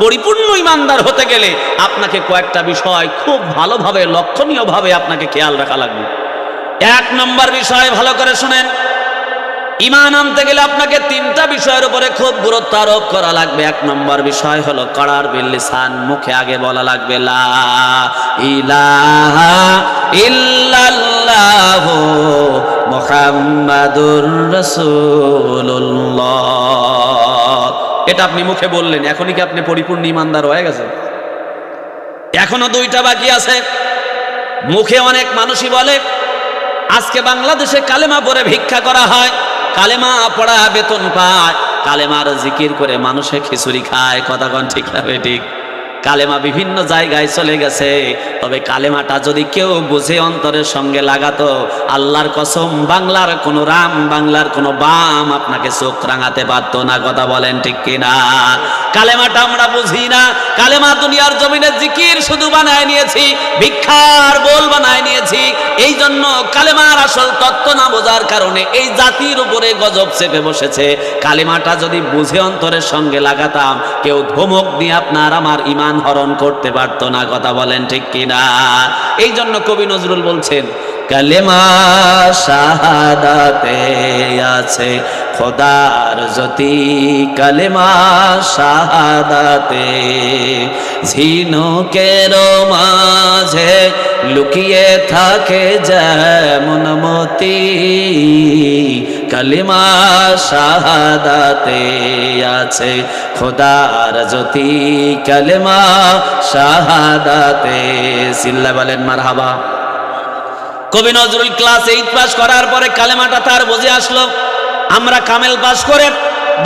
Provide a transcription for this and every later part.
পরিপূর্ণ ইমানদার হতে গেলে আপনাকে কয়েকটা বিষয় খুব ভালোভাবে, লক্ষণীয়ভাবে আপনাকে খেয়াল রাখা লাগবে। এক নম্বর বিষয় ভালো করে শোনেন। ইমান আনতে গেলে আপনাকে তিনটা বিষয়ের উপরে খুব গুরুত্ব আরোপ করা লাগবে। এক নম্বর বিষয় হলো কড়ার বিল্লিসান মুখে আগে বলা লাগবে, লা ইলাহা ইল্লাল্লাহ এটা আপনি মুখে বললেন, এখনই কি আপনি পরিপূর্ণ ইমানদার হয়ে গেছেন? এখনও দুইটা বাকি আছে। মুখে অনেক মানুষই বলে, আজকে বাংলাদেশে কালেমা পরে ভিক্ষা করা হয়, কালেমা পড়া বেতন পায়, কালেমার জিকির করে মানুষে খিচুড়ি খায়, কথা কন ঠিক হবে ঠিক? কালেমা বিভিন্ন জায়গায় চলে গেছে। তবে কালেমাটা যদি কেউ বুঝে অন্তরের সঙ্গে লাগাতো, আল্লাহর কসম, বাংলার কোনো রাম, বাংলার কোনো বাম আপনাকে চোখ রাঙাতে পারতো না, কথা বলেন ঠিক কিনা? কালেমাটা আমরা বুঝি না। কালেমা দুনিয়ার জমিনে জিকির শুধু বানায় নিয়েছি, ভিক্ষার বোল বানায় নিয়েছি। এই জন্য কালেমার আসল তত্ত্ব না বোঝার কারণে এই জাতির উপরে গজব চেপে বসেছে। কালেমাটা যদি বুঝে অন্তরের সঙ্গে লাগাতাম, কেউ ধমক দিয়ে আপনার, আমার ইমান হরণ করতে পারতো না, কথা বলেন ঠিক কিনা? এই জন্য কবি নজরুল বলছেন, কালেমা শাহাদাতে আছে, খোদার জ্যোতি কালেমা শাহাদাতে। ঝিনুকের মাঝে লুকিয়ে থাকে যেমন মতি। কালিমা শাহাদাতে আছে। খোদার জ্যোতি কালেমা শাহাদাতে। সিল্লা বলেন মার হাবা কবি নজরুল ক্লাস এইট পাস করার পরে কালেমাটা তার বুঝে আসলো। আমরা কামেল পাস করে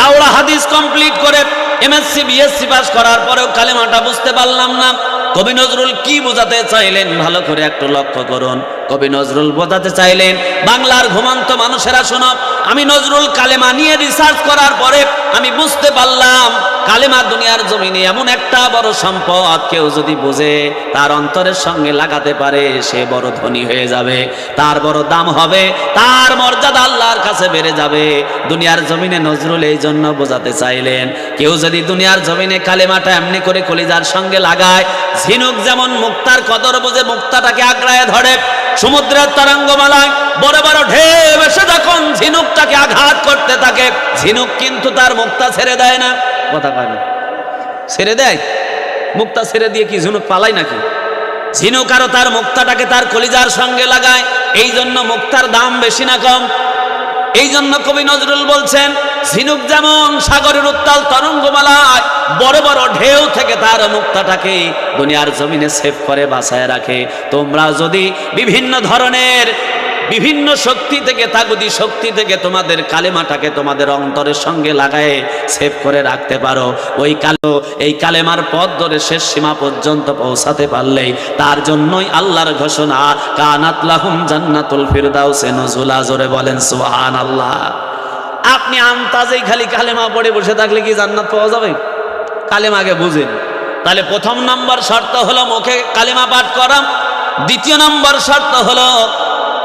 দাওড়া হাদিস কমপ্লিট করে এমএসসি বিএসসি পাস করার পরেও কালেমাটা বুঝতে পারলাম না। কবি নজরুল কি বোঝাতে চাইলেন? ভালো করে একটু লক্ষ্য করুন। কবি নজরুল বোঝাতে চাইলেন, বাংলার ঘুমন্ত মানুষেরা শোনো, আমি নজরুল কালেমা নিয়ে রিসার্চ করার পরে আমি বুঝতে পারলাম কালেমা দুনিয়ার জমিনে এমন একটা বড় সম্পদ কেউ যদি বোঝে, তার অন্তরের সঙ্গে লাগাতে পারে, সে বড় ধনী হয়ে যাবে। তার বড় দাম হবে, তার মর্যাদা আল্লাহর কাছে বেড়ে যাবে। দুনিয়ার জমিনে নজরুল এই জন্য বোঝাতে চাইলেন, কেউ যদি দুনিয়ার জমিনে কালেমাটা এমনি করে কলিজার সঙ্গে লাগায়, ঝিনুক যেমন মুক্তার কদর বোঝে মুক্তাটাকে আগ্রায় ধরে, সমুদ্রের তরঙ্গমালায় বড় বড় ঢেউ এসে যখন ঝিনুকটাকে আঘাত করতে থাকে, ঝিনুক কিন্তু তার মুক্তা ছেড়ে দেয় না। কথা কয় না। ছেড়ে দেয়? মুক্তা ছেড়ে দিয়ে কি ঝিনুক পালায় নাকি? ঝিনুক আরও তার মুক্তাটাকে তার কলিজার সঙ্গে লাগায়। এই জন্য মুক্তার দাম বেশি না কম। এই জন্য কবি নজরুল বলছেন, ঝিনুক যেমন সাগরের উত্তাল তরঙ্গমালায় বড় বড় ঢেউ থেকে তার মুক্তাটাকে দুনিয়ার জমিনে সেভ করে বাসায় রাখে। তোমরা যদি বিভিন্ন ধরনের বিভিন্ন শক্তি থেকে, তাগুদি শক্তি থেকে তোমাদের কালেমাটাকে তোমাদের অন্তরের সঙ্গে লাগায় সেভ করে রাখতে পারো। ওই কালো, এই কালেমার পথ ধরে শেষ সীমা পর্যন্ত পৌঁছাতে পারলেই তার জন্যই আল্লাহর ঘোষণা, কানাত লাহুম জান্নাতুল ফিরদাউসে নজুলা, জোরে বলেন সুবহান আল্লাহ আপনি আন্তাজেই খালি কালেমা পড়ে বসে থাকলে কি জান্নাত পাওয়া যাবে? কালেমাকে বুঝেন। তাহলে প্রথম নম্বর শর্ত হলো মুখে কালেমা পাঠ করা, দ্বিতীয় নম্বর শর্ত হলো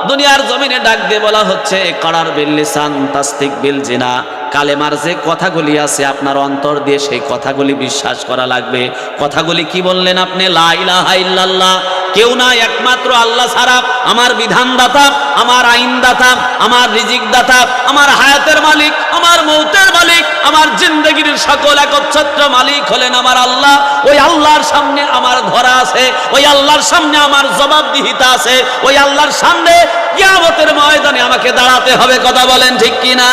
দুনিয়ার জমিনে ডাক দিয়ে বলা হচ্ছে করার বিল্লিসান তাস্তিক বিল জিনা। কালেমার যে কথাগুলি আছে, আপনার অন্তর দিয়ে সেই কথাগুলি বিশ্বাস করা লাগবে। কথাগুলি কি বললেন আপনি? লা ইলাহা ইল্লাল্লাহ। কেউ না, একমাত্র আল্লাহ ছাড়া, আমার বিধানদাতা, আমার আইনদাতা, আমার রিজিক দাতা আমার হায়াতের মালিক, আমার মৌতের মালিক, আমার জিন্দগির সকল একচ্ছত্র মালিক হলেন আমার আল্লাহ। ওই আল্লাহর সামনে আমার ধরা আছে, ওই আল্লাহর সামনে আমার জবাবদিহিতা আছে, ওই আল্লাহর সামনে কিয়ামতের ময়দানে আমাকে দাঁড়াতে হবে, কথা বলেন ঠিক কিনা?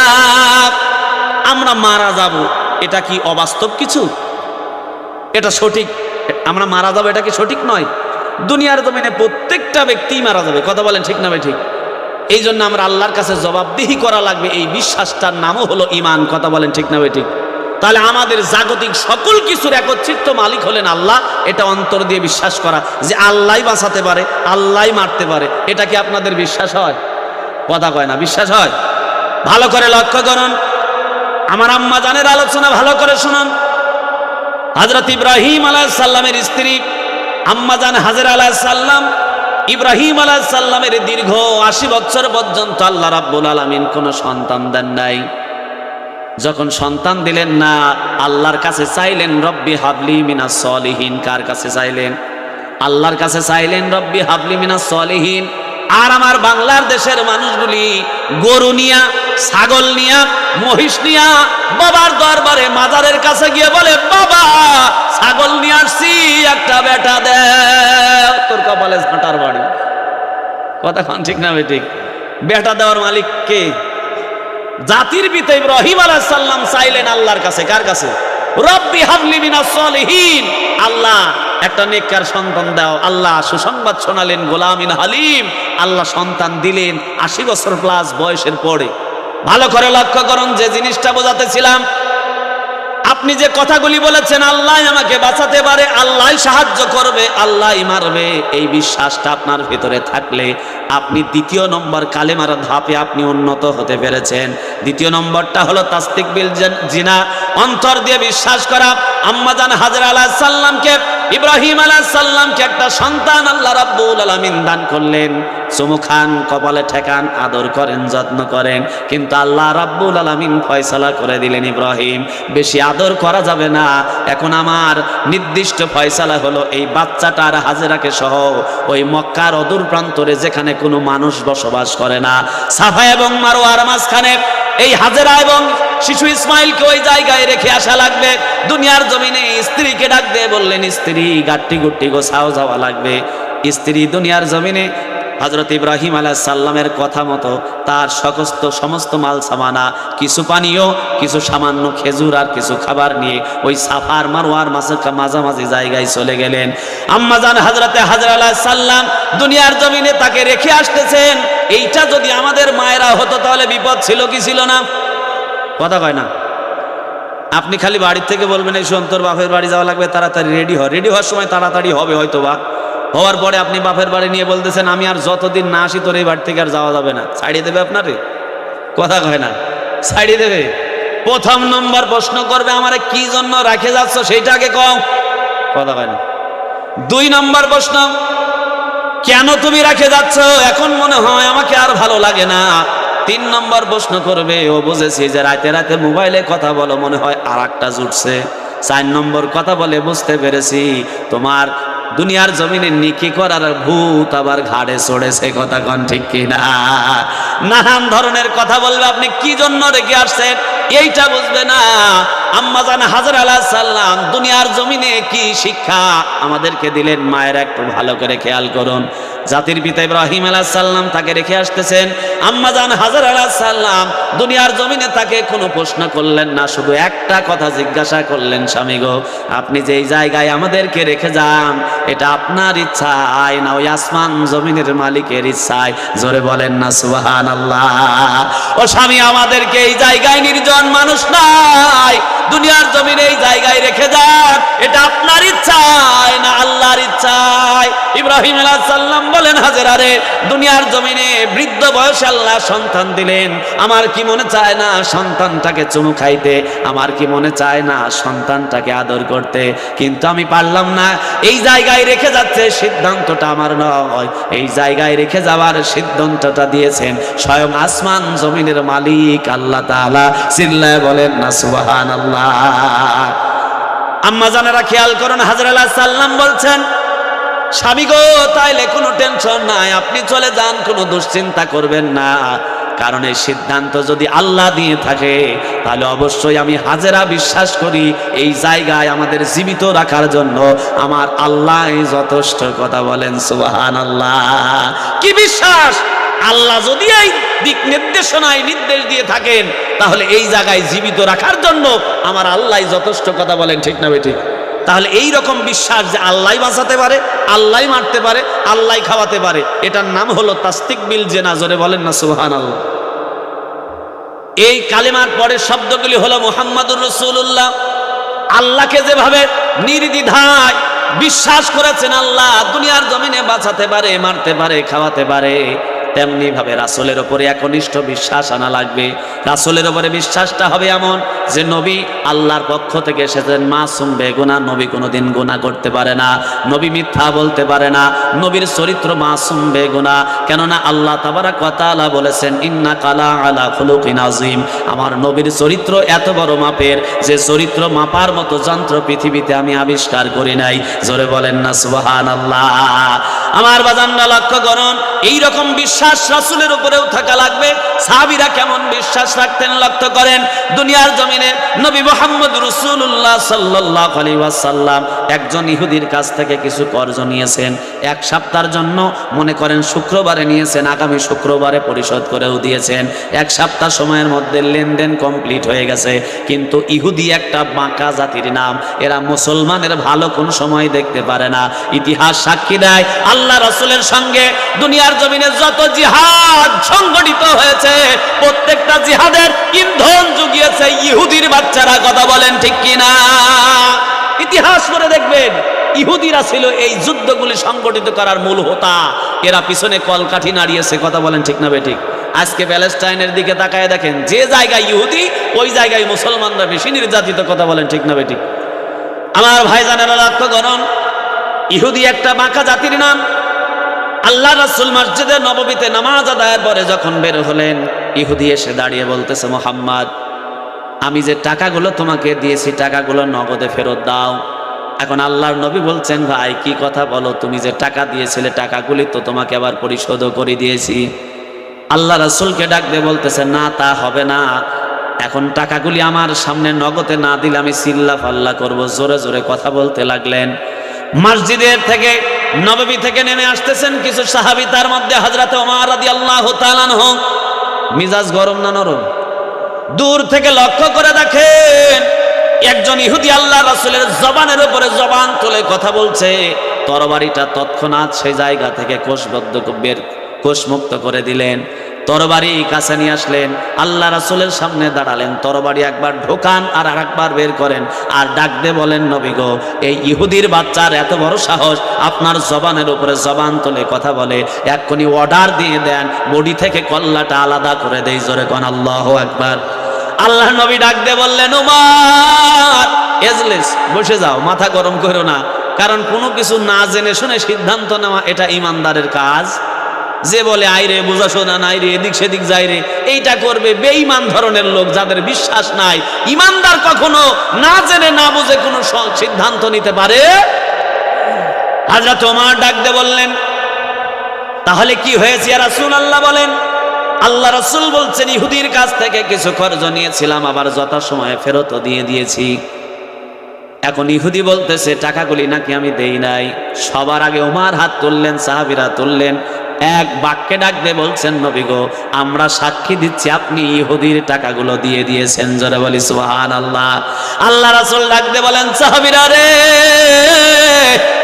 আমরা মারা যাব। এটা কি অবাস্তব কিছু? এটা সঠিক? আমরা মারা যাব, এটা কি সঠিক নয়? দুনিয়ার জমিনে প্রত্যেকটা ব্যক্তিই মারা যাবে। কথা বলেন ঠিক না ঠিক? এই জন্য আমরা আল্লাহর কাছে জবাবদিহি করা লাগবে। এই বিশ্বাসটার নামও হলো ইমান কথা বলেন ঠিক না ঠিক? তাহলে আমাদের জাগতিক সকল কিছুর একত্রিত মালিক হলেন আল্লাহ। এটা অন্তর দিয়ে বিশ্বাস করা যে আল্লাহ বাঁচাতে পারে আল্লাহ মারতে পারে। এটা কি আপনাদের বিশ্বাস হয়? কথা কয় না, বিশ্বাস হয়? ভালো করে লক্ষ্য করুন। আমার আম্মা জানের আলোচনা ভালো করে শুনুন। হজরত ইব্রাহিম আলাহিসাল্লামের স্ত্রী, আম্মা আম্মাজান হাজর আলাহিসাল্লাম ইব্রাহিম আলাহ সাল্লামের দীর্ঘ আশি বছর পর্যন্ত আল্লাহ রাব্বুল আলমিন কোনো সন্তান দেন নাই। যখন সন্তান দিলেন না, আল্লাহর কাছে চাইলেন, রব্বি হাবলি মিনা সলিহীন। কার কাছে চাইলেন? আল্লাহর কাছে চাইলেন, রব্বি হাবলি মিনা সলিহীন। আর আমার বাংলার দেশের মানুষগুলি গরু নিয়া, ছাগল নিয়া, মহিষ নিয়া বাবার দরবারে মাজারের কাছে গিয়ে বলে, বাবা, ছাগল নিয়ে আসছি, একটা বেটা দে, তোর কপালে ঝাঁটার বাড়ি। কথা খান ঠিক না ঠিক বেটা দেওয়ার মালিক কে? জাতির পিতা ইব্রাহিম আলাইহিস সালাম চাইলেন আল্লাহর কাছে, কার কাছে? রব্বি হাবলি মিনাস সলিহিন। আল্লাহ, একটা নেককার সন্তান দাও। আল্লাহ, সুসংবাদ শোনালেন গোলামিন হালিম। আল্লাহ সন্তান দিলেন আশি বছর প্লাস বয়সের পরে। ভালো করে লক্ষ্য করুন, যে জিনিসটা বোঝাতেছিলাম, আপনি যে কথাগুলি বলেছেন, আল্লাহ আমাকে বাঁচাতে পারে, আল্লাহ সাহায্য করবে, আল্লাহ মারবে, এই বিশ্বাসটা আপনার ভিতরে থাকলে আপনি দ্বিতীয় নম্বর কালেমার ধাপে আপনি উন্নত হতে পেরেছেন। দ্বিতীয় নম্বরটা হলো তাস্তিক বিল জিনা অন্তর দিয়ে বিশ্বাস করা। আম্মাজান হাজর আলাহ সাল্লামকে ইব্রাহিম সাল্লামকে একটা সন্তান আল্লাহ রাব্বুল আলামিন দান করলেন। চুমু খান কপালে ঠেকান, আদর করেন, যত্ন করেন। কিন্তু আল্লাহ রাব্বুল আলামিন ফয়সালা করে দিলেন ইব্রাহিম, বেশি আদর করা যাবে না। এখন আমার নির্দিষ্ট ফয়সালা হলো এই বাচ্চাটার হাজেরাকে সহ ওই মক্কার অদূর প্রান্তরে যেখানে কোনো মানুষ বসবাস করে না। সাফা এবং মারোয়ার মাঝখানে এই হাজেরা এবং শিশু ইসমাইলকে ওই জায়গায় রেখে আসা লাগবে। দুনিয়ার জমিনে স্ত্রীকে ডাক দিয়ে বললেন, স্ত্রী, গাট্টি গুট্টি গোছাও, যাওয়া লাগবে। স্ত্রী দুনিয়ার জমিনে হজরত ইব্রাহিম আলাহ সাল্লামের কথা মতো তার সমস্ত সমস্ত মাল সামানা, কিছু পানীয়, কিছু সামান্য খেজুর আর কিছু খাবার নিয়ে ওই সাফার মারোয়ার মাঝে মাঝামাঝি জায়গায় চলে গেলেন। আম্মাজান হাজরতে হাজর আলাহ সাল্লাম দুনিয়ার জমিনে তাকে রেখে আসতেছেন। এইটা যদি আমাদের মায়েরা হতো তাহলে বিপদ ছিল কি ছিল না? কথা কয় না। আপনি খালি বাড়ির থেকে বলবেন, এই সন্তর বাপের বাড়ি যাওয়া লাগবে, তাড়াতাড়ি রেডি হয় রেডি হওয়ার সময় তাড়াতাড়ি হবে হয়তো বা হওয়ার পরে আপনি বাপের বাড়ি নিয়ে বলতেছেন, আমি আর যতদিন না আসি, তোর এই বাড়ি থেকে আর যাওয়া যাবে না। ছাড়িয়ে দেবে আপনারে? কথা কয় না। ছাড়িয়ে দেবে? প্রথম নম্বর প্রশ্ন করবে, আমারে কি জন্য রাখে যাচ্ছ সেইটা আগে কম কথা কয় না। দুই নম্বর প্রশ্ন, কেন তুমি রাখে যাচ্ছ? এখন মনে হয় আমাকে আর ভালো লাগে না। তিন নম্বর প্রশ্ন করবে, ও বুঝেছি যে রাতে রাতে মোবাইলে কথা বলো, মনে হয় আর একটা জুটছে। চার নম্বর কথা বলে, বুঝতে পেরেছি, তোমার দুনিয়ার জমিনে নিকি করার ভূত আবার ঘাড়ে চড়েছে। কথা কন ঠিক কিনা? নানান ধরনের কথা বলবে, আপনি কি জন্য রেখে আসছেন? এইটা বুঝবে না। আম্মাজান হাজার আলাহ সাল্লাম, দুনিয়ার জমিনে কি শিক্ষা আমাদেরকে দিলেন? মায়ের একটু ভালো করে খেয়াল করুন। জাতির পিতা ইব্রাহিম আলাহ সাল্লাম তাকে রেখে আসতেছেন। আম্মাজান হাজার আলাহ সাল্লাম দুনিয়ার জমিনে তাকে কোনো প্রশ্ন করলেন না, শুধু একটা কথা জিজ্ঞাসা করলেন, স্বামী গো, আপনি যেই জায়গায় আমাদেরকে রেখে যান, এটা আপনার ইচ্ছায় না ওই আসমান জমিনের মালিকের ইচ্ছায়। জোরে বলেন না সুবাহান আল্লাহ ও স্বামী, আমাদেরকে এই জায়গায় নির্জন মানুষ নাই। দুনিয়ার জমিনে এই জায়গায় রেখে যান। এটা আপনার ইচ্ছায়, না আল্লাহর ইচ্ছায়। ইব্রাহিম সাল্লাম বলেন, হাজের আরে দুনিয়ার জমিনে বৃদ্ধ বয়সে আল্লাহ সন্তান দিলেন। আমার কি মনে চায় না সন্তানটাকে চুমু খাইতে? আমার কি মনে চায় না সন্তানটাকে আদর করতে? কিন্তু আমি পারলাম না। এই জায়গায় রেখে যাচ্ছে, সিদ্ধান্তটা আমার নয়। এই জায়গায় রেখে যাওয়ার সিদ্ধান্তটা দিয়েছেন স্বয়ং আসমান জমিনের মালিক আল্লাহ তাআলা। চিল্লায় বলেন, না সুবহান আম্মা জানারা খেয়াল করুন, হাজর সাল্লাম বলছেন, স্বামী গো, তাইলে কোনো টেনশন নাই, আপনি চলে যান, কোনো দুশ্চিন্তা করবেন না। কারণ এই সিদ্ধান্ত যদি আল্লাহ দিয়ে থাকে, তাহলে অবশ্যই আমি হাজেরা বিশ্বাস করি, এই জায়গায় আমাদের জীবিত রাখার জন্য আমার আল্লাহ যথেষ্ট কথা বলেন সুবাহান আল্লাহ কি বিশ্বাস? আল্লাহ যদি এই দিক নির্দেশনায় নির্দেশ দিয়ে থাকেন, তাহলে এই জায়গায় জীবিত রাখার জন্য আমার আল্লাহ যথেষ্ট কথা বলেন, ঠিক না বেঠিক তাহলে এই রকম বিশ্বাস যে আল্লাহ বাঁচাতে পারে আল্লাহ মারতে পারে আল্লাহ খাওয়াতে পারে, এটার নাম হলো তাস্তিক বিল যে নাজরে বলেন না সুহান আল্লাহ এই কালেমার পরের শব্দগুলি হলো মোহাম্মদুর রসুল্লাহ আল্লাহকে যেভাবে নির্দ্বিধায় বিশ্বাস করেছেন আল্লাহ, দুনিয়ার জমিনে বাঁচাতে পারে, মারতে পারে, খাওয়াতে পারে তেমনি ভাবে রাসূলের উপরে একনিষ্ঠ বিশ্বাস আনা লাগবে। রাসুলের উপরে বিশ্বাসটা হবে এমন যে নবী আল্লাহর পক্ষ থেকে এসেছেন, মাসুম বেগুনা, নবী কোনোদিন গুণা করতে পারে না, নবী মিথ্যা বলতে পারে না, নবীর চরিত্র মাসুম বেগুনা। কেননা আল্লাহ তাবারাক ওয়া তাআলা বলেছেন, ইন্না কালা আলা খুলুকিন আযীম। আমার নবীর চরিত্র এত বড় মাপের যে চরিত্র মাপার মতো যন্ত্র পৃথিবীতে আমি আবিষ্কার করি নাই। জোরে বলেন না, সুবহানাল্লাহ। আমার বাজানরা লক্ষ্য করুন এই রকম বিশ্বাস রাসুলের উপরেও থাকা লাগবে। সাহাবীরা কেমন বিশ্বাস রাখতেন লক্ষ্য করেন, দুনিয়ার জমিনে নবী মুহাম্মদ রাসূলুল্লাহ সাল্লাল্লাহু আলাইহি ওয়াসাল্লাম একজন ইহুদির কাছ থেকে কিছু কর্জ নিয়েছেন। এক সপ্তাহের জন্য মনে করেন শুক্রবারে নিয়েছেন, আগামী শুক্রবারে পরিশোধ করেও দিয়েছেন। এক সপ্তাহ সময়ের মধ্যে লেনদেন কমপ্লিট হয়ে গেছে। কিন্তু ইহুদি একটা বাঁকা জাতির নাম, এরা মুসলমানের ভালো কোন সময় দেখতে পারে না। ইতিহাস সাক্ষী দেয়, আল্লাহ রসুলের সঙ্গে দুনিয়ার জমিনে যত জিহাদ সংগঠিত হয়েছে, প্রত্যেকটা জিহাদের ইন্ধন জুগিয়েছে ইহুদির বাচ্চারা, কথা বলেন ঠিক কিনা? ইতিহাস করে দেখবেন, ইহুদিরা ছিল এই যুদ্ধগুলি সংগঠিত করার মূল হোতা। এরা পিছনে কলকাঠি নাড়িয়েছে, কথা বলেন ঠিক না বেঠিক? আজকে প্যালেস্টাইনের দিকে তাকায় দেখেন, যে জায়গায় ইহুদি, ওই জায়গায় মুসলমানরা বেশি নির্যাতিত, কথা বলেন ঠিক না বেঠিক? আমার ভাইজানেরা, লক্ষ্য করুন ইহুদি একটা বাঁকা জাতির নাম। আল্লাহ রাসুল মসজিদে নববীতে নামাজ আদায়ের পরে যখন বের হলেন, ইহুদি এসে দাঁড়িয়ে বলতেছে, মোহাম্মদ, আমি যে টাকাগুলো তোমাকে দিয়েছি, টাকাগুলো নগদে ফেরত দাও। এখন আল্লাহর নবী বলছেন, ভাই, কি কথা বলো? তুমি যে টাকা দিয়েছিলে, টাকাগুলি তো তোমাকে আবার পরিশোধও করে দিয়েছি। আল্লাহ রাসুলকে ডাক দিয়ে বলতেছে, না, তা হবে না। এখন টাকাগুলি আমার সামনে নগদে না দিলে আমি সিল্লা ফাল্লা করব। জোরে জোরে কথা বলতে লাগলেন। মসজিদের থেকে, নববী থেকে নেমে আসতেছেন কিছু সাহাবি, তার মধ্যে হজরত ওমর রাদিয়াল্লাহু তাআলা আনহু। মিজাজ গরম না নরম? দূর থেকে লক্ষ্য করে দেখেন, একজন ইহুদি আল্লাহ রাসূলের জবানের উপরে জবান তুলে কথা বলছে, তরবারিটা তৎক্ষণাৎ সেই জায়গা থেকে কোষবদ্ধ, বের, কোষমুক্ত করে দিলেন। তরবারি কাছে নিয়ে আসলেন। আল্লাহ রাসূলের সামনে দাঁড়ালেন। তরবারি একবার ঢোকান আর আরেকবার বের করেন। আর ডাক দিয়ে বলেন, নবী গো, এই ইহুদির বাচ্চার এত বড় সাহস, আপনার জবানের উপরে জবান তুলে কথা বলে। এক্ষুনি অর্ডার দিয়ে দেন। বডি থেকে কল্লাটা আলাদা করে দেই, জোরে কন, আল্লাহ একবার আল্লাহ নবী ডাক দিয়ে বললেন, উমার, এজলেস, বসে যাও, মাথা গরম করো না। কারণ কোনো কিছু না জেনে শুনে সিদ্ধান্ত নেওয়া এটা ইমানদারের কাজ। যে বলে আইরে বোঝা শোনা নাই রে, এদিক সেদিক যাই রে। এইটা করবে বেঈমান ধরনের লোক যাদের বিশ্বাস নাই। ইমানদার কখনো না জেনে, না বুঝে কোনো সিদ্ধান্ত নিতে পারে? হাজরা তোমার ডাক দিয়ে বললেন, তাহলে কি হয়েছে রাসূল আল্লাহ বলেন, আল্লাহ রসুল বলছেন, ইহুদির কাছ থেকে কিছু খরচ নিয়েছিলাম, আবার যথাসময়ে ফেরতও দিয়ে দিয়েছি। এখন ইহুদি বলতেছে, টাকাগুলি নাকি আমি দেই নাই। সবার আগে ওমার হাত তুললেন, সাহাবিরা তুললেন। এক বাক্যে ডাক দিয়ে বলছেন, নবী গো, আমরা সাক্ষী দিচ্ছি, আপনি ইহুদির টাকাগুলো দিয়ে দিয়েছেন। জোরে বলি সুহান আল্লাহ আল্লাহ রাসুল ডাক দিয়ে বলেন, সাহাবিরা রে,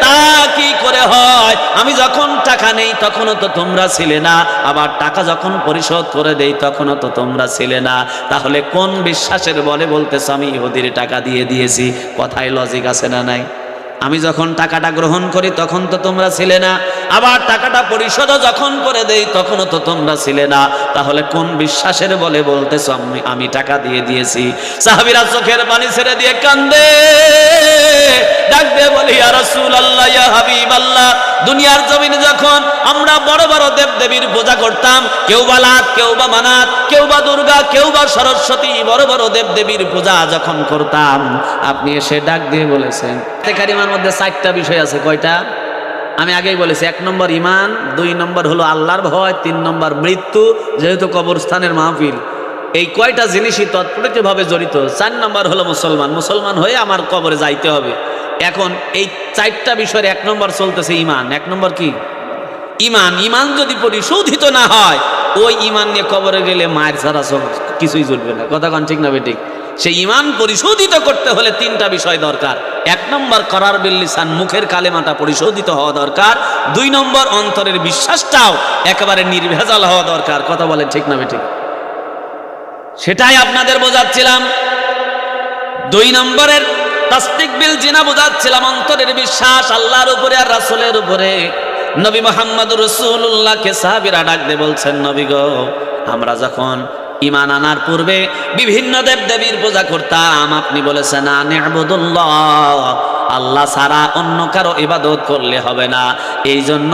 তা কি করে হয়? আমি যখন টাকা নেই, তখনও তো তোমরা ছিলে না। আবার টাকা যখন পরিশোধ করে দেই, তখনও তো তোমরা ছিলে না। তাহলে কোন বিশ্বাসের বলে বলতেছ, আমি ইহুদির টাকা দিয়ে দিয়েছি? কথায় লজিক আছে না নাই? আমি যখন টাকাটা গ্রহণ করি, তখন তো তোমরা ছিলে না। আবার টাকাটা পরিশোধও যখন করে দেই, তখনও তো তোমরা ছিলে না। তাহলে কোন বিশ্বাসের বলে বলতেছ আমি আমি টাকা দিয়ে দিয়েছি? সাহাবিরা চোখের পানি ছেড়ে দিয়ে কান্দে। ডাক দিয়ে বলি, ইয়া রাসূলুল্লাহ, ইয়া হাবিবাল্লাহ, দুনিয়ার জমিনে যখন আমরা বড় বড় দেব দেবীর পূজা করতাম, কেউ বা লাত কেউ বা মানাত, কেউ বা দুর্গা, কেউ বা সরস্বতী, বড় বড় দেব দেবীর পূজা যখন করতাম, আপনি এসে ডাক দিয়ে বলেছেন কারিমার মধ্যে চারটা বিষয় আছে, কয়টা? আমি আগেই বলেছি, এক নম্বর ইমান দুই নম্বর হলো আল্লাহর ভয়, তিন নম্বর মৃত্যু, যেহেতু কবরস্থানের মাহফিল। এই কয়টা জিনিসই তৎপরিতভাবে জড়িত। চার নম্বর হলো মুসলমান। মুসলমান হয়ে আমার কবরে যাইতে হবে। এখন এই চারটা বিষয়ের এক নম্বর চলতেছে ইমান এক নম্বর কি? ইমান ইমান যদি পরিশোধিত না হয়, ওই ইমান নিয়ে কবরে গেলে মায়ের ছাড়া সব কিছুই চলবে না। কথা কন ঠিক না বেঠিক সেই ইমান পরিশোধিত করতে হলে তিনটা বিষয় দরকার। এক নম্বর, করার বিল্লিসান মুখের কালেমাটা পরিশোধিত হওয়া দরকার। দুই নম্বর, অন্তরের বিশ্বাসটাও একেবারে নির্ভেজাল হওয়া দরকার। কথা বলে ঠিক না বেঠিক? সেটাই আপনাদের বোঝাচ্ছিলাম। দুই নম্বরের তাস্তিক বিল জিনা বোঝাচ্ছিলাম, অন্তরের বিশ্বাস আল্লাহর উপরে আর রাসূলের উপরে। নবী মোহাম্মদ রসুল্লাহকে সাহাবিরা ডাক দিয়ে বলছেন, নবী গো, আমরা যখন ইমান আনার পূর্বে বিভিন্ন দেব দেবীর পূজা করতাম। আপনি বলেছেন আল্লাহ ছাড়া অন্য কারও ইবাদত করলে হবে না। এই জন্য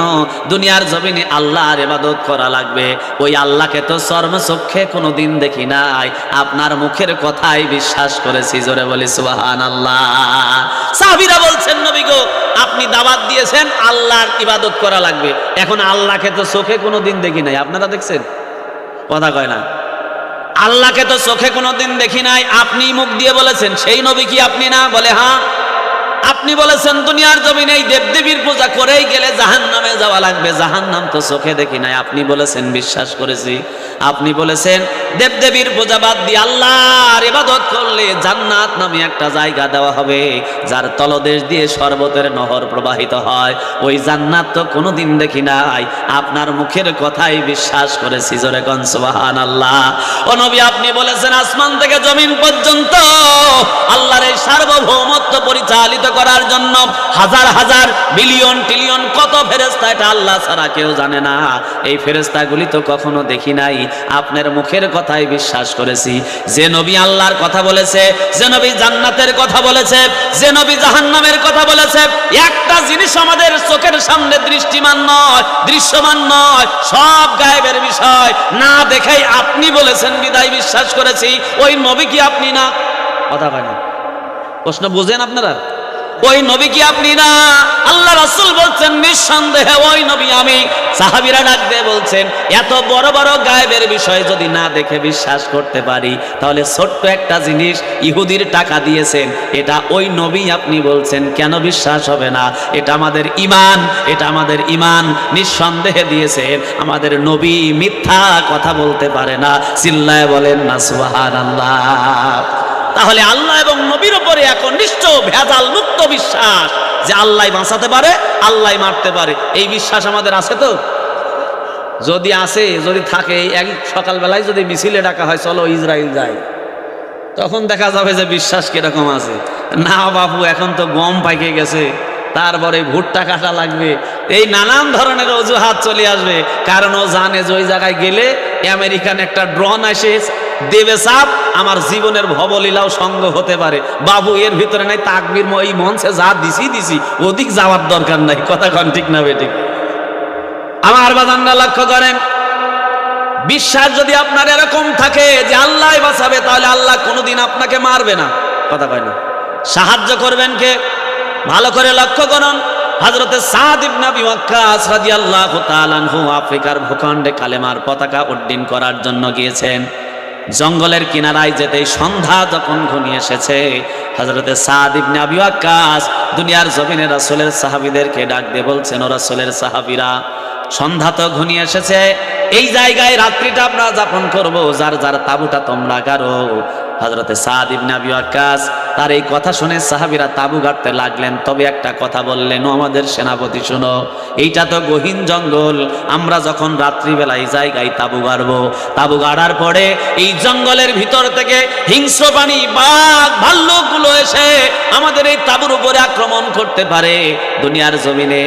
দুনিয়ার জমিনে আল্লাহর ইবাদত করা লাগবে। ওই আল্লাহকে তো চর্মচক্ষে কোনো দিন দেখি নাই। আপনার মুখের কথাই বিশ্বাস করেছি, জোরে বলি সুবাহান আল্লাহ সাহাবিরা বলছেন, নবী গো, আপনি দাওয়াত দিয়েছেন, আল্লাহর ইবাদত করা লাগবে। এখন আল্লাহকে তো চোখে কোনো দিন দেখি নাই। আপনারা দেখছেন? কথা কয় না। আল্লাহকে তো চোখে কোনোদিন দেখি নাই। আপনি মুখ দিয়ে বলেছেন, সেই নবী কি আপনি না? বলে হ্যাঁ। আপনি বলেছেন, দুনিয়ার জমিনে এই দেবদেবীর পূজা করেই গেলে জাহান নামে যাওয়া লাগবে। জাহান নাম তো চোখে দেখি নাই। আপনি বলেছেন, বিশ্বাস করেছি। আপনি বলেছেন, দেবদেবীর পূজা বাদ দিয়ে আল্লাহর ইবাদত করলে জান্নাত নামে একটা জায়গা দেওয়া হবে, যার তলদেশ দিয়ে শরবতের নহর প্রবাহিত হয়। ওই জান্নাত তো কোনোদিন দেখি নাই। আপনার মুখের কথাই বিশ্বাস করেছি, জোরে গন সুবাহান আল্লাহ ও নবী, আপনি বলেছেন, আসমান থেকে জমিন পর্যন্ত আল্লাহর এই সার্বভৌমত্ব পরিচালিত করার জন্য হাজার হাজার বিলিয়ন ট্রিলিয়ন কত ফেরেস্তা এটা আল্লাহ ছাড়া কেউ জানে না। এই ফেরেস্তাগুলি তো কখনো দেখি নাই। আপনার মুখের কথাই বিশ্বাস করেছি। যে নবী আল্লাহর কথা বলেছে, যে নবী জান্নাতের কথা বলেছে, যে নবী জাহান্নামের কথা বলেছে, একটা জিনিস আমাদের চোখের সামনে দৃষ্টিমান নয়, দৃশ্যমান নয়, সব গায়েবের বিষয়। না দেখেই আপনি বলেছেন, বিদায় বিশ্বাস করেছি। ওই নবী কি আপনি না? কথা হয় না। প্রশ্ন বুঝেন আপনারা? ওই নবী কি আপনি না? আল্লাহ রাসুল বলছেন, নিঃসন্দেহে ওই নবী আমি। সাহাবীরা ডাক দিয়ে বলছেন, এত বড় বড় গায়েবের বিষয় যদি না দেখে বিশ্বাস করতে পারি, তাহলে ছোট্ট একটা জিনিস ইহুদির টাকা দিয়েছেন। এটা ওই নবী আপনি বলছেন, কেন বিশ্বাস হবে না? এটা আমাদের ইমান এটা আমাদের ইমান নিঃসন্দেহে দিয়েছেন, আমাদের নবী মিথ্যা কথা বলতে পারে না। চিল্লায় বলেন না, সুবহানাল্লাহ। তাহলে আল্লাহ এবং নবীর উপরে এখন নিশ্চয় ভেজাল মুক্ত বিশ্বাস যে আল্লাহ বাঁচাতে পারে আল্লাহ মারতে পারে। এই বিশ্বাস আমাদের আছে তো? যদি আসে যদি থাকে এক সকালবেলায় যদি মিছিলে ডাকা হয়, চলো ইসরায়েল যাই। তখন দেখা যাবে যে বিশ্বাস কীরকম আছে। না বাবু এখন তো গম পাইকে গেছে। তারপরে ভুট্টা কাটা লাগবে। এই নানান ধরনের অজুহাত চলে আসবে। কারণ ও জানে যে ওই জায়গায় গেলে আমেরিকান একটা ড্রোন এসে দেবে সাপ, আমার জীবনের ভবলীলাও সঙ্গ হতে পারে। বাবু, এর ভিতরে নাই তাকবির এই মঞ্চে যা দিছি দিছি, ওদিক যাওয়ার দরকার নাই। কথা কন ঠিক না বেঠিক আমার বাজানরা লক্ষ্য করেন, বিশ্বাস যদি আপনার এরকম থাকে যে আল্লাহ বাঁচাবে, তাহলে আল্লাহ কোনোদিন আপনাকে মারবে না। কথা কয় না। সাহায্য করবেন কে? ভালো করে লক্ষ্য করুন হজরতে সাদ আফ্রিকার ভূখণ্ডে কালেমার পতাকা উড্ডীন করার জন্য গিয়েছেন। জঙ্গলের কিনারায় যেতে সন্ধ্যা যখন ঘনিয়ে এসেছে হজরতে সাদ দুনিয়ার জমিনে রাসূলের সাহাবিদেরকে ডাক দিয়ে বলছেন, ও রাসূলের সাহাবীরা, সন্ধ্যা তো ঘনিয়ে এসেছে, এই জায়গায় রাত্রিটা আমরা যাপন করব, যার যার তাবুটা তোমরা গারো। হজরতে সাদ ইবনে আবি ওয়াক্কাস, তার এই কথা শুনে সাহাবিরা তাবু গাড়তে লাগলেন। তবে একটা কথা বললেন, ও আমাদের সেনাপতি, শুনো, এইটা তো গহীন জঙ্গল, আমরা যখন রাত্রিবেলা এই জায়গায় তাবু গাড়বো, তাবু গাড়ার পরে এই জঙ্গলের ভিতর থেকে হিংস্র প্রাণী বাঘ, ভাল্লুকগুলো এসে আমাদের এই তাবুর উপরে আক্রমণ করতে পারে। দুনিয়ার জমিনে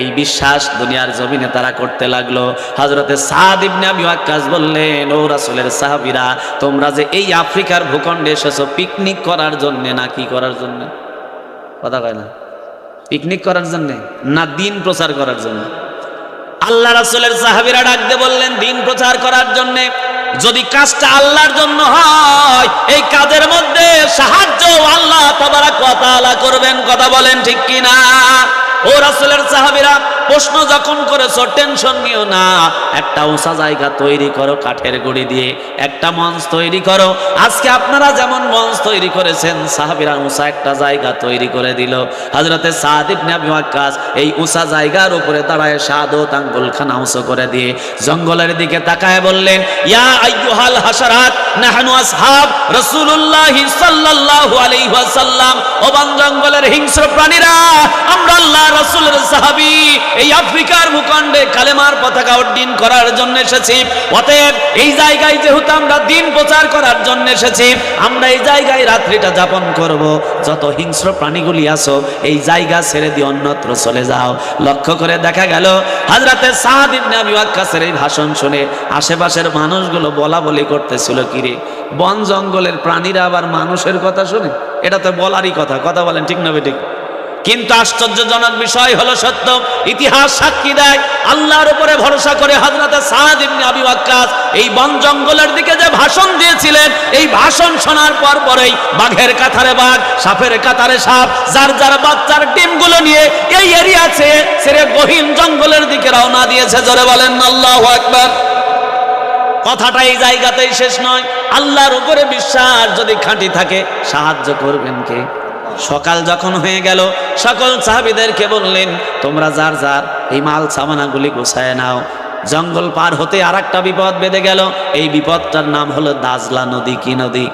এই বিশ্বাস দুনিয়ার জমিনে তারা করতে লাগল। হজরতে বললেন, ও রাসূলের সাহাবীরা, তোমরা যে এই আফ্রিকার ভূখণ্ডে এসেছ পিকনিক করার জন্য না কি করার জন্য? কথা কয় না। পিকনিক করার জন্য না দিন প্রচার করার জন্য? আল্লাহ রাসূলের সাহাবীরা ডাকতে বললেন, দিন প্রচার করার জন্য যদি কাজটা আল্লাহর জন্য হয়, এই কাজের মধ্যে সাহায্য আল্লাহ তাবারাক ওয়া তাআলা করবেন। কথা বলেন ঠিক কি না ও রাসূলের সাহাবীরা, প্রশ্ন যখন করেছ, টেনশন নিও না। একটা উঁচা জায়গা তৈরি করো কাঠের গুড়ি দিয়ে, একটা মঞ্চ তৈরি করো। আজকে আপনারা যেমন মঞ্চ তৈরি করেছেন, সাহাবীরা উঁচা একটা জায়গা তৈরি করে দিল। হযরতে সাদ ইবনে এই উঁচা জায়গার উপরে দাঁড়ায় শাহাদত আঙ্গুলখানা উঁচু করে দিয়ে জঙ্গলের দিকে তাকায় বললেন, ইয়া আইয়ুহাল হাসারাত ও জঙ্গলের হিংস্র প্রাণীরা, আমরা আল্লাহ রসুলের সাহাবি এই আফ্রিকার ভূখণ্ডে কালেমার পতাকা উড্ডীন করার জন্য এসেছি। অতএব এই জায়গায় যেহেতু আমরা দিন প্রচার করার জন্য এসেছি, আমরা এই জায়গায় রাত্রিটা যাপন করব। যত হিংস্র প্রাণীগুলি এই জায়গা ছেড়ে দিয়ে অন্যত্র চলে যাও। লক্ষ্য করে দেখা গেল হাজরাতে এই ভাষণ শুনে আশেপাশের মানুষগুলো বলা বলি করতেছিল কিরে বন জঙ্গলের প্রাণীরা আবার মানুষের কথা শুনে? এটা তো বলারই কথা কথা বলেন ঠিক না বেঠিক কিন্তু আশ্চর্যজনক বিষয় হলো সত্য, ইতিহাস সাক্ষী দেয়, আল্লাহর উপরে ভরসা করে হযরত সাদ ইবনে আবি ওয়াক্কাস এই বন জঙ্গলের দিকে যে ভাষণ দিয়েছিলেন, এই ভাষণ শোনার পর পরেই বাঘের কাতারে বাঘ, সাপের কাতারে সাপ, যার যার বাচ্চার ডিমগুলো নিয়ে এই এরিয়া ছেড়ে ছেড়ে গহীন জঙ্গলের দিকে রওনা দিয়েছে, জোরে বলেন আল্লাহু আকবার। কথাটা এই জায়গাতেই শেষ নয়, আল্লাহর উপরে বিশ্বাস যদি খাঁটি থাকে, সাহায্য করবেন কে? সকাল যখন হয়ে গেল, সকল সাহাবিদেরকে বললেন, তোমরা যার যার এই মাল সামানাগুলি গোছায় নাও। জঙ্গল পার হতে আর একটা বিপদ বেঁধে গেল। এই বিপদটার নাম হলো দাজলা নদী কি নদী?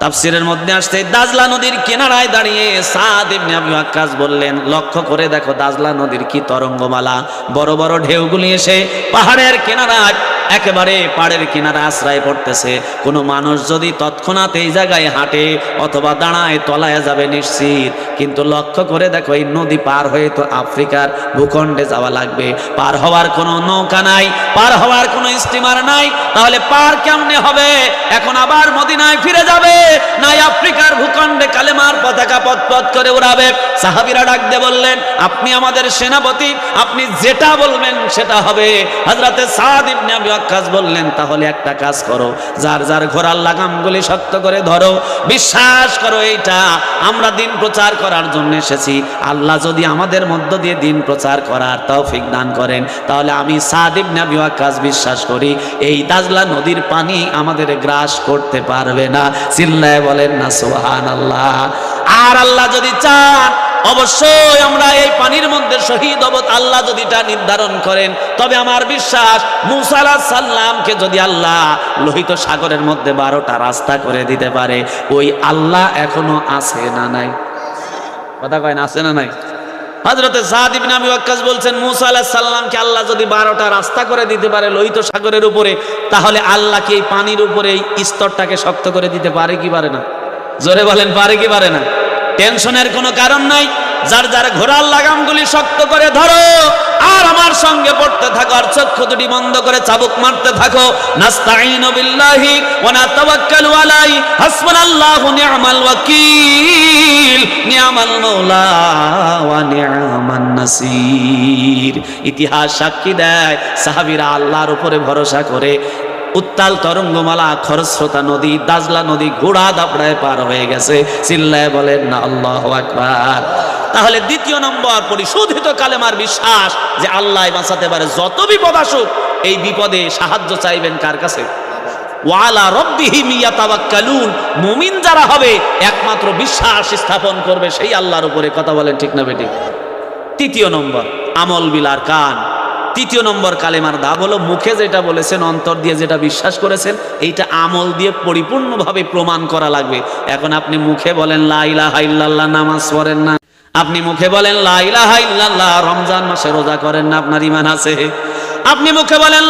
তাফসিরের মধ্যে আসতে দাজলা নদীর কিনারায় দাঁড়িয়ে সাদ ইবনে আবি ওয়াক্কাস বললেন, লক্ষ্য করে দেখো দাজলা নদীর কি তরঙ্গমালা। বড় বড় ঢেউগুলি এসে পাহাড়ের কিনারায় একেবারে পাড়ের কিনারা আশ্রয় পড়তেছে। কোনো মানুষ যদি তৎক্ষণাৎ এই জায়গায় হাঁটে অথবা দাঁড়ায়, তলায় যাবে নিশ্চিত। কিন্তু লক্ষ্য করে দেখো, এই নদী পার হয়ে তো আফ্রিকার ভূখণ্ডে যাওয়া লাগবে। পার হওয়ার কোনো নৌকা নাই, পার হওয়ার কোনো স্টিমার নাই। তাহলে পার কেমনে হবে? এখন আবার মদিনায় ফিরে যাবে। নাই আফ্রিকার ভূখণ্ডে কালেমার পতাকা পথ পথ করে উড়াবে। সাহাবিরা ডাক দিয়ে বললেন, আপনি আমাদের সেনাপতি, আপনি যেটা বলবেন সেটা হবে। হযরতে সাদ ইবনে আবি ওয়াক্কাস বললেন, তাহলে একটা কাজ করো, যার যার ঘোড়ার লাগামগুলি শক্ত করে ধরো, বিশ্বাস করো এইটা, আমরা দিন প্রচার করার জন্য এসেছি। আল্লাহ যদি আমাদের মধ্য দিয়ে দিন প্রচার করার তৌফিক দান করেন, তাহলে আমি সাদ ইবনে আবি ওয়াক্কাস বিশ্বাস করি, এই দাজলা নদীর পানি আমাদের গ্রাস করতে পারবে না। চিল্লায় বলেন না, সুবহানাল্লাহ। আর আল্লাহ যদি চান অবশ্যই আমরা এই পানির মধ্যে শহীদ হব, আল্লাহ যদি এটা নির্ধারণ করেন। তবে আমার বিশ্বাস, মুসা আলাহ সাল্লামকে যদি আল্লাহ লোহিত সাগরের মধ্যে বারোটা রাস্তা করে দিতে পারে, ওই আল্লাহ এখনও আছে না নাই? কথা কয় না, আছে না নাই? হজরতে সাদ আবি ওয়াক্কাস বলছেন, মুসা আলাইহিস সালামকে আল্লাহ যদি 12টা রাস্তা করে দিতে পারে লোহিত সাগরের উপরে, তাহলে আল্লাহ কি এই পানির উপরে এই স্তরটাকে শক্ত করে দিতে পারে কি পারে না? জোরে বলেন, পারে কি পারে না? টেনশনের কোনো কারণ নাই। যার যার ঘোড়ার লাগামগুলি শক্ত করে ধরো, আর আমার সঙ্গে পড়তে থাকো, আর চক্ষু দুটি বন্ধ করে চাবুক মারতে থাকো। নাস্তাইনু বিল্লাহি ওয়া নাতাওয়াক্কালু আলাই হাসবুনাল্লাহু নি'মাল ওয়াকিল। নি'মাল মাওলা ওয়া নি'মান নাসির। ইতিহাস সাক্ষী দেয়, সাহাবীরা আল্লাহর উপরে ভরসা করে উত্তাল তরঙ্গমালা, খরস্রোতা নদী, দাজলা নদী ঘোড়া দাপড়ায় পার হয়ে গেছে। চিল্লায় বলেন, না, আল্লাহ আকবার। তাহলে দ্বিতীয় নম্বর, পরিশোধিত কালেমার বিশ্বাস যে আল্লাহ বাঁচাতে পারে, যত বিপদ আসুক, এই বিপদে সাহায্য চাইবেন কার কাছে? ওয়ালা রব্বিহিম ইয়াতাওয়াক্কালুন মুমিন যারা হবে, একমাত্র বিশ্বাস স্থাপন করবে, সেই আল্লাহর উপরে কথা বলেন ঠিক না বেটি তৃতীয় নম্বর, আমল বিলার কান। তৃতীয় নম্বর কালেমার দাব হলো, মুখে যেটা বলেছেন, অন্তর দিয়ে যেটা বিশ্বাস করেছেন, এইটা আমল দিয়ে পরিপূর্ণভাবে প্রমাণ করা লাগবে। এখন আপনি মুখে বলেন লাইলা হাইল্লাল্লাহ নামাজ পড়েন না। আপনি মুখে বলেন লাইলা হাইল্লাল্লাহ রমজান মাসে রোজা করেন না, আপনার ইমান আছে। আপনি মুখে বলেন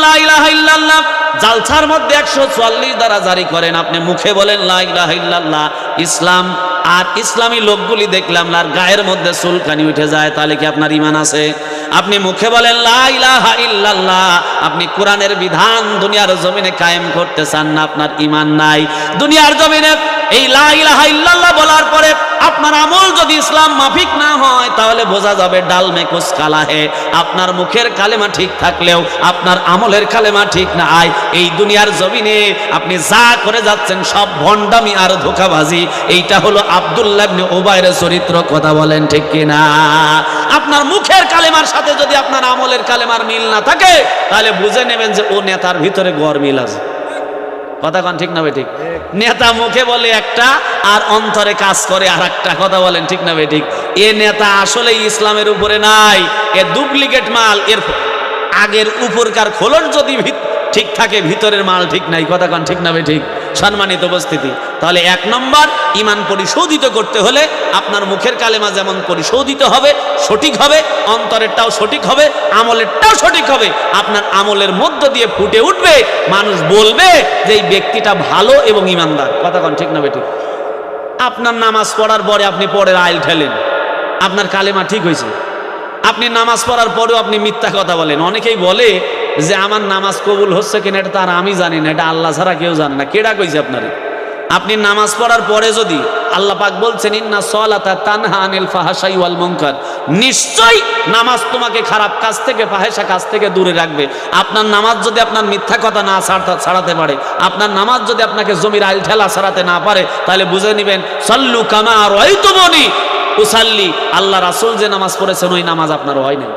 জালসার মধ্যে একশো চুয়াল্লিশ দ্বারা জারি করেন, আপনি মুখে বলেন ইসলাম আর ইসলামী লোকগুলি দেখলাম আর গায়ের মধ্যে চুলকানি উঠে যায়, তাহলে কি আপনার ইমান আছে? আপনি মুখে বলেন আপনি কোরআনের বিধান দুনিয়ার জমিনে কায়েম করতে চান না, আপনার ইমান নাই। দুনিয়ার জমিনে এই লা ইলাহা ইল্লাল্লাহ বলার পরে আপনার আমল যদি ইসলাম মাফিক না হয়, তাহলে বোঝা যাবে ডাল মে কুছ কালা হে। আপনার মুখের কালেমা ঠিক থাকলেও আপনার আমলের কালেমা ঠিক না। আয়, এই দুনিয়ার জমিনে আপনি যা করে যাচ্ছেন সব ভণ্ডামি আর ধোকাবাজি। এইটা হলো আব্দুল্লাহ ওবায়ের চরিত্র, কথা বলেন ঠিক কিনা? আপনার মুখের কালেমার সাথে যদি আপনার আমলের কালেমার মিল না থাকে, তাহলে বুঝে নেবেন যে ও নেতার ভিতরে গড় মিল আছে। কথা কন ঠিক না ঠিক? নেতা মুখে বলে একটা আর অন্তরে কাজ করে আর একটা কথা বলেন ঠিক না ঠিক? এ নেতা আসলে ইসলামের উপরে নাই, এ ডুপ্লিকেট মাল, এর আগের উপরকার খোলন যদি ঠিক থাকে, ভিতরের মাল ঠিক নাই, কথা কন ঠিক না ঠিক? সম্মানিত উপস্থিতি। তাহলে এক নম্বর ইমান পরিশোধিত করতে হলে আপনার মুখের কালেমা যেমন পরিশোধিত হবে, সঠিক হবে, অন্তরেরটাও সঠিক হবে, আমলেরটাও সঠিক হবে, আপনার আমলের মধ্য দিয়ে ফুটে উঠবে, মানুষ বলবে যে এই ব্যক্তিটা ভালো এবং ইমানদার কথা কন ঠিক না বেঠিক? আপনার নামাজ পড়ার পরে আপনি পরের আইল ঠেলেন, আপনার কালেমা ঠিক হয়েছে। আপনি নামাজ পড়ার পরেও আপনি মিথ্যা কথা বলেন। অনেকেই বলে যে, আমার নামাজ কবুল হচ্ছে কিনা এটা তার আমি জানি না, এটা আল্লাহ ছাড়া কেউ জানে না। কেডা কইছে আপনারে? আপনি নামাজ পড়ার পরে যদি আল্লাহ পাক বলছেন, ইন্না সলাতা তানহা আনিল ফাহাশাই ওয়াল মুনকার। নিশ্চয়ই নামাজ তোমাকে খারাপ কাজ থেকে ফাহেসা কাজ থেকে দূরে রাখবে। আপনার নামাজ যদি আপনার মিথ্যা কথা না ছাড়তা- পারে, আপনার নামাজ যদি আপনাকে জমির আইল ঠেলা ছাড়াতে না পারে, তাহলে বুঝে নেবেন, সল্লু কামা বনি উসাল্লি। আল্লাহ রাসূল যে নামাজ পড়েছেন, ওই নামাজ আপনার হয় নাই।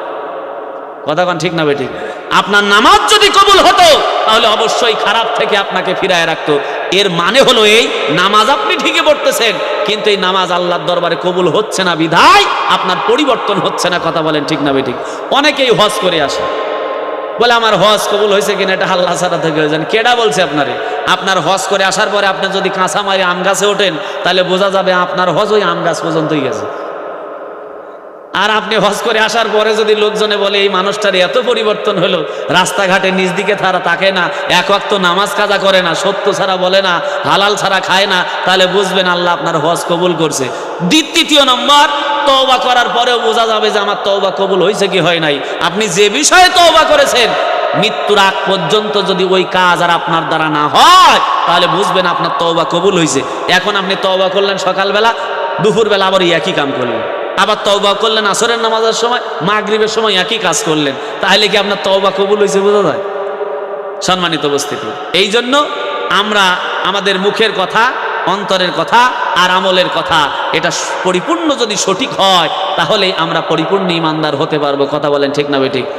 কথা কন ঠিক না বেঠিক? আপনার নামাজ যদি কবুল হতো, তাহলে অবশ্যই খারাপ থেকে আপনাকে ফিরায় রাখতো। এর মানে হলো এই, নামাজ আপনি ঠিকই পড়তেছেন, কিন্তু এই নামাজ আল্লাহর দরবারে কবুল হচ্ছে না, বিধায় আপনার পরিবর্তন হচ্ছে না, কথা বলেন ঠিক না, বেঠিক। অনেকেই হজ করে আসে। বলে, আমার হজ কবুল হয়েছে কিনা, এটা আল্লাহ সারা থেকে হয়েছেন কেডা বলছে আপনারে? আপনার হজ করে আসার পরে আপনি যদি কাঁচা মারি আম গাছে ওঠেন, তাহলে বোঝা যাবে আপনার হজ ওই আম গাছ পর্যন্তই গেছে। আর আপনি হজ করে আসার পরে যদি লোকজনে বলে, এই মানুষটার এত পরিবর্তন হলো, রাস্তাঘাটে নিজ দিকে তারা তাকে না, এক অক্ত নামাজ কাজা করে না, সত্য ছাড়া বলে না, হালাল ছাড়া খায় না, তাহলে বুঝবেন আল্লাহ আপনার হজ কবুল করছে। দ্বিতীয় নম্বর, তওবা করার পরেও বোঝা যাবে যে আমার তওবা কবুল হয়েছে কি হয় নাই। আপনি যে বিষয়ে তওবা করেছেন, মৃত্যুর আগ পর্যন্ত যদি ওই কাজ আর আপনার দ্বারা না হয়, তাহলে বুঝবেন আপনার তওবা কবুল হয়েছে। এখন আপনি তওবা করলেন সকালবেলা, দুপুরবেলা আবার একই কাম করলেন। আবার তওবা করলেন আসরের নামাজের সময়, মাগরিবের সময় একই কাজ করলেন। তাহলে কি আপনার তওবা কবুল হয়েছে বোঝা যায়? সম্মানিত উপস্থিতি। এই জন্য আমরা আমাদের মুখের কথা, অন্তরের কথা আর আমলের কথা, এটা পরিপূর্ণ যদি সঠিক হয়, তাহলেই আমরা পরিপূর্ণ ইমানদার হতে পারব। কথা বলেন ঠিক না বেঠিক